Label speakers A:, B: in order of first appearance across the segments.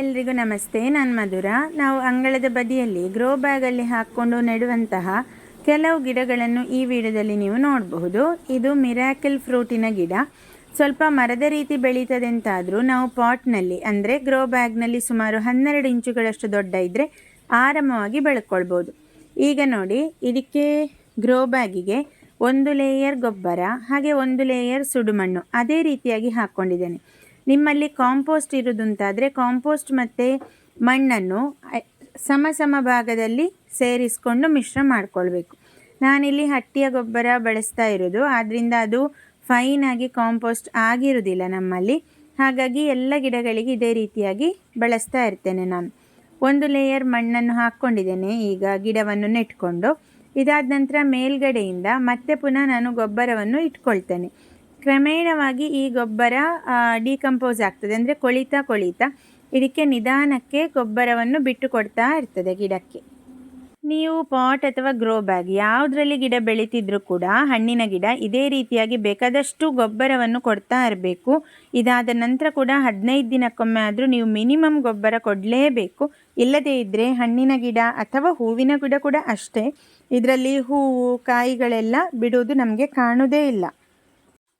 A: ಎಲ್ರಿಗೂ ನಮಸ್ತೆ, ನಾನು ಮಧುರ. ನಾವು ಅಂಗಳದ ಬದಿಯಲ್ಲಿ ಗ್ರೋ ಬ್ಯಾಗಲ್ಲಿ ಹಾಕ್ಕೊಂಡು ನೆಡುವಂತಹ ಕೆಲವು ಗಿಡಗಳನ್ನು ಈ ವಿಡಿಯೋದಲ್ಲಿ ನೀವು ನೋಡಬಹುದು. ಇದು ಮಿರಾಕಲ್ ಫ್ರೂಟಿನ ಗಿಡ. ಸ್ವಲ್ಪ ಮರದ ರೀತಿ ಬೆಳೀತದೆ ಅಂತಾದರೂ ನಾವು ಪಾಟ್ನಲ್ಲಿ, ಅಂದರೆ ಗ್ರೋ ಬ್ಯಾಗ್ನಲ್ಲಿ ಸುಮಾರು ಹನ್ನೆರಡು ಇಂಚುಗಳಷ್ಟು ದೊಡ್ಡ ಇದ್ದರೆ ಆರಾಮವಾಗಿ ಬೆಳ್ಕೊಳ್ಬೋದು. ಈಗ ನೋಡಿ, ಇದಕ್ಕೆ ಗ್ರೋ ಬ್ಯಾಗಿಗೆ ಒಂದು ಲೇಯರ್ ಗೊಬ್ಬರ, ಹಾಗೆ ಒಂದು ಲೇಯರ್ ಸುಡುಮಣ್ಣು, ಅದೇ ರೀತಿಯಾಗಿ ಹಾಕ್ಕೊಂಡಿದ್ದೇನೆ ನಿಮ್ಮಲ್ಲಿ ಕಾಂಪೋಸ್ಟ್ ಇರೋದುಂತಾದರೆ ಕಾಂಪೋಸ್ಟ್ ಮತ್ತು ಮಣ್ಣನ್ನು ಸಮ ಸಮ ಭಾಗದಲ್ಲಿ ಸೇರಿಸ್ಕೊಂಡು ಮಿಶ್ರ ಮಾಡಿಕೊಳ್ಬೇಕು. ನಾನಿಲ್ಲಿ ಹಟ್ಟಿಯ ಗೊಬ್ಬರ ಬಳಸ್ತಾ ಇರೋದು ಆದ್ದರಿಂದ ಅದು ಫೈನ್ ಆಗಿ ಕಾಂಪೋಸ್ಟ್ ಆಗಿರೋದಿಲ್ಲ ನಮ್ಮಲ್ಲಿ. ಹಾಗಾಗಿ ಎಲ್ಲ ಗಿಡಗಳಿಗೆ ಇದೇ ರೀತಿಯಾಗಿ ಬಳಸ್ತಾ ಇರ್ತೇನೆ ನಾನು. ಒಂದು ಲೇಯರ್ ಮಣ್ಣನ್ನು ಹಾಕ್ಕೊಂಡಿದ್ದೇನೆ, ಈಗ ಗಿಡವನ್ನು ನೆಟ್ಕೊಂಡು. ಇದಾದ ನಂತರ ಮೇಲ್ಗಡೆಯಿಂದ ಮತ್ತೆ ಪುನಃ ನಾನು ಗೊಬ್ಬರವನ್ನು ಇಟ್ಕೊಳ್ತೇನೆ. ಕ್ರಮೇಣವಾಗಿ ಈ ಗೊಬ್ಬರ ಡಿಕಂಪೋಸ್ ಆಗ್ತದೆ. ಅಂದರೆ ಕೊಳಿತಾ, ಕೊಳಿತ. ಇದಕ್ಕೆ ನಿಧಾನಕ್ಕೆ ಗೊಬ್ಬರವನ್ನು ಬಿಟ್ಟು ಕೊಡ್ತಾ ಇರ್ತದೆ ಗಿಡಕ್ಕೆ. ನೀವು ಪಾಟ್ ಅಥವಾ ಗ್ರೋ ಬ್ಯಾಗ್ ಯಾವುದರಲ್ಲಿ ಗಿಡ ಬೆಳೀತಿದ್ರು ಕೂಡ, ಹಣ್ಣಿನ ಗಿಡ ಇದೇ ರೀತಿಯಾಗಿ ಬೇಕಾದಷ್ಟು ಗೊಬ್ಬರವನ್ನು ಕೊಡ್ತಾ ಇರಬೇಕು. ಇದಾದ ನಂತರ ಕೂಡ ಹದಿನೈದು ದಿನಕ್ಕೊಮ್ಮೆ ಆದರೂ ನೀವು ಮಿನಿಮಮ್ ಗೊಬ್ಬರ ಕೊಡಲೇಬೇಕು. ಇಲ್ಲದೇ ಇದ್ದರೆ ಹಣ್ಣಿನ ಗಿಡ ಅಥವಾ ಹೂವಿನ ಗಿಡ ಕೂಡ ಅಷ್ಟೇ. ಇದರಲ್ಲಿ ಹೂವು, ಕಾಯಿಗಳೆಲ್ಲ ಬಿಡುವುದು ನಮಗೆ ಕಾಣುವುದೇ ಇಲ್ಲ.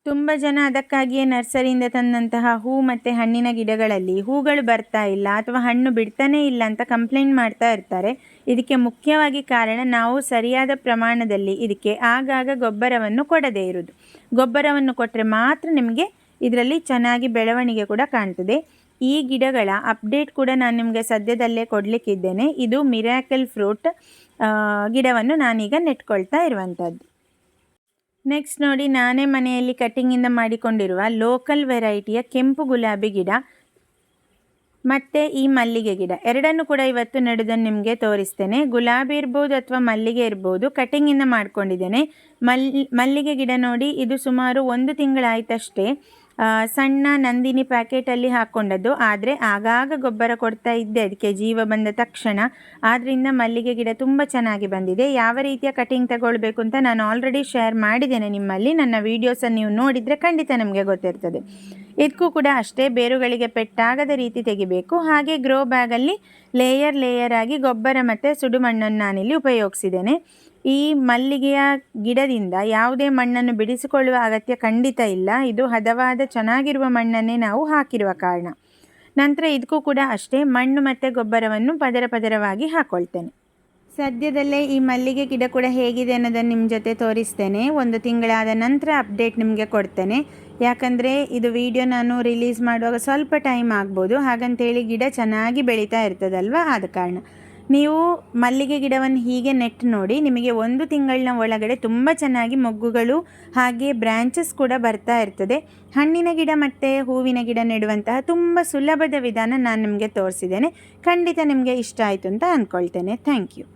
A: ತುಂಬ ಜನ ಅದಕ್ಕಾಗಿಯೇ ನರ್ಸರಿಯಿಂದ ತಂದಂತಹ ಹೂ ಮತ್ತು ಹಣ್ಣಿನ ಗಿಡಗಳಲ್ಲಿ ಹೂಗಳು ಬರ್ತಾ ಇಲ್ಲ ಅಥವಾ ಹಣ್ಣು ಬಿಡ್ತಾನೇ ಇಲ್ಲ ಅಂತ ಕಂಪ್ಲೇಂಟ್ ಮಾಡ್ತಾ ಇರ್ತಾರೆ. ಇದಕ್ಕೆ ಮುಖ್ಯವಾಗಿ ಕಾರಣ ನಾವು ಸರಿಯಾದ ಪ್ರಮಾಣದಲ್ಲಿ ಇದಕ್ಕೆ ಆಗಾಗ ಗೊಬ್ಬರವನ್ನು ಕೊಡದೇ ಇರುವುದು. ಗೊಬ್ಬರವನ್ನು ಕೊಟ್ಟರೆ ಮಾತ್ರ ನಿಮಗೆ ಇದರಲ್ಲಿ ಚೆನ್ನಾಗಿ ಬೆಳವಣಿಗೆ ಕೂಡ ಕಾಣ್ತದೆ. ಈ ಗಿಡಗಳ ಅಪ್ಡೇಟ್ ಕೂಡ ನಾನು ನಿಮಗೆ ಸದ್ಯದಲ್ಲೇ ಕೊಡಲಿಕ್ಕಿದ್ದೇನೆ. ಇದು ಮಿರಾಕಲ್ ಫ್ರೂಟ್ ಗಿಡವನ್ನು ನಾನೀಗ ನೆಟ್ಕೊಳ್ತಾ ಇರುವಂಥದ್ದು ನೆಕ್ಸ್ಟ್ ನೋಡಿ, ನಾನೇ ಮನೆಯಲ್ಲಿ ಕಟ್ಟಿಂಗಿಂದ ಮಾಡಿಕೊಂಡಿರುವ ಲೋಕಲ್ ವೆರೈಟಿಯ ಕೆಂಪು ಗುಲಾಬಿ ಗಿಡ, ಮತ್ತು ಈ ಮಲ್ಲಿಗೆ ಗಿಡ. ಎರಡನ್ನು ಕೂಡ ಇವತ್ತು ನಡೆದನ್ನು ನಿಮಗೆ ತೋರಿಸ್ತೇನೆ. ಗುಲಾಬಿ ಇರ್ಬೋದು ಅಥವಾ ಮಲ್ಲಿಗೆ ಇರ್ಬೋದು ಕಟ್ಟಿಂಗಿಂದ ಮಾಡ್ಕೊಂಡಿದ್ದೇನೆ. ಮಲ್, ಮಲ್ಲಿಗೆ ಗಿಡ ನೋಡಿ, ಇದು ಸುಮಾರು ಒಂದು ತಿಂಗಳಾಯ್ತಷ್ಟೇ. ಸಣ್ಣ ನಂದಿನಿ ಪ್ಯಾಕೆಟಲ್ಲಿ ಹಾಕ್ಕೊಂಡದ್ದು. ಆದರೆ ಆಗಾಗ ಗೊಬ್ಬರ ಕೊಡ್ತಾ ಇದ್ದೆ. ಅದಕ್ಕೆ ಜೀವ ಬಂದ ತಕ್ಷಣ. ಆದ್ದರಿಂದ ಮಲ್ಲಿಗೆ ಗಿಡ ತುಂಬ ಚೆನ್ನಾಗಿ ಬಂದಿದೆ. ಯಾವ ರೀತಿಯ ಕಟಿಂಗ್ ತಗೊಳ್ಬೇಕು ಅಂತ ನಾನು ಆಲ್ರೆಡಿ ಶೇರ್ ಮಾಡಿದ್ದೇನೆ ನಿಮ್ಮಲ್ಲಿ. ನನ್ನ ವೀಡಿಯೋಸನ್ನು ನೀವು ನೋಡಿದರೆ ಖಂಡಿತ ನಮಗೆ ಗೊತ್ತಿರ್ತದೆ. ಇದಕ್ಕೂ ಕೂಡ ಅಷ್ಟೇ ಬೇರುಗಳಿಗೆ ಪೆಟ್ಟಾಗದ ರೀತಿ ತೆಗಿಬೇಕು. ಹಾಗೆ ಗ್ರೋ ಬ್ಯಾಗಲ್ಲಿ ಲೇಯರ್ ಲೇಯರ್ ಆಗಿ ಗೊಬ್ಬರ ಮತ್ತು ಸುಡುಮಣ್ಣನ್ನು ನಾನಿಲ್ಲಿ ಉಪಯೋಗಿಸಿದ್ದೇನೆ. ಈ ಮಲ್ಲಿಗೆಯ ಗಿಡದಿಂದ ಯಾವುದೇ ಮಣ್ಣನ್ನು ಬಿಡಿಸಿಕೊಳ್ಳುವ ಅಗತ್ಯ ಖಂಡಿತ ಇಲ್ಲ. ಇದು ಹದವಾದ ಚೆನ್ನಾಗಿರುವ ಮಣ್ಣನ್ನೇ ನಾವು ಹಾಕಿರುವ ಕಾರಣ. ನಂತರ ಇದಕ್ಕೂ ಕೂಡ ಅಷ್ಟೇ ಮಣ್ಣು ಮತ್ತು ಗೊಬ್ಬರವನ್ನು ಪದರ ಪದರವಾಗಿ ಹಾಕ್ಕೊಳ್ತೇನೆ ಸದ್ಯದಲ್ಲೇ ಈ ಮಲ್ಲಿಗೆ ಗಿಡ ಕೂಡ ಹೇಗಿದೆ ಅನ್ನೋದನ್ನು ನಿಮ್ಮ ಜೊತೆ ತೋರಿಸ್ತೇನೆ. ಒಂದು ತಿಂಗಳಾದ ನಂತರ ಅಪ್ಡೇಟ್ ನಿಮಗೆ ಕೊಡ್ತೇನೆ. ಯಾಕಂದರೆ ಇದು ವಿಡಿಯೋ ನಾನು ರಿಲೀಸ್ ಮಾಡುವಾಗ ಸ್ವಲ್ಪ ಟೈಮ್ ಆಗ್ಬೋದು. ಹಾಗಂತೇಳಿ ಗಿಡ ಚೆನ್ನಾಗಿ ಬೆಳೀತಾ ಇರ್ತದಲ್ವ? ಆದ ಕಾರಣ. ನೀವು ಮಲ್ಲಿಗೆ ಗಿಡವನ್ನು ಹೀಗೆ ನೆಟ್ ನೋಡಿ ನಿಮಗೆ ಒಂದು ತಿಂಗಳಿನ ಒಳಗಡೆ ತುಂಬ ಚೆನ್ನಾಗಿ ಮೊಗ್ಗುಗಳು ಹಾಗೆ ಬ್ರ್ಯಾಂಚಸ್ ಕೂಡ ಬರ್ತಾ ಇರ್ತದೆ. ಹಣ್ಣಿನ ಗಿಡ ಮತ್ತು ಹೂವಿನ ಗಿಡ ನೆಡುವಂತಹ ತುಂಬ ಸುಲಭದ ವಿಧಾನ ನಾನು ನಿಮಗೆ ತೋರಿಸಿದ್ದೇನೆ. ಖಂಡಿತ ನಿಮಗೆ ಇಷ್ಟ ಆಯಿತು ಅಂತ ಅಂದ್ಕೊಳ್ತೇನೆ ಥ್ಯಾಂಕ್ ಯು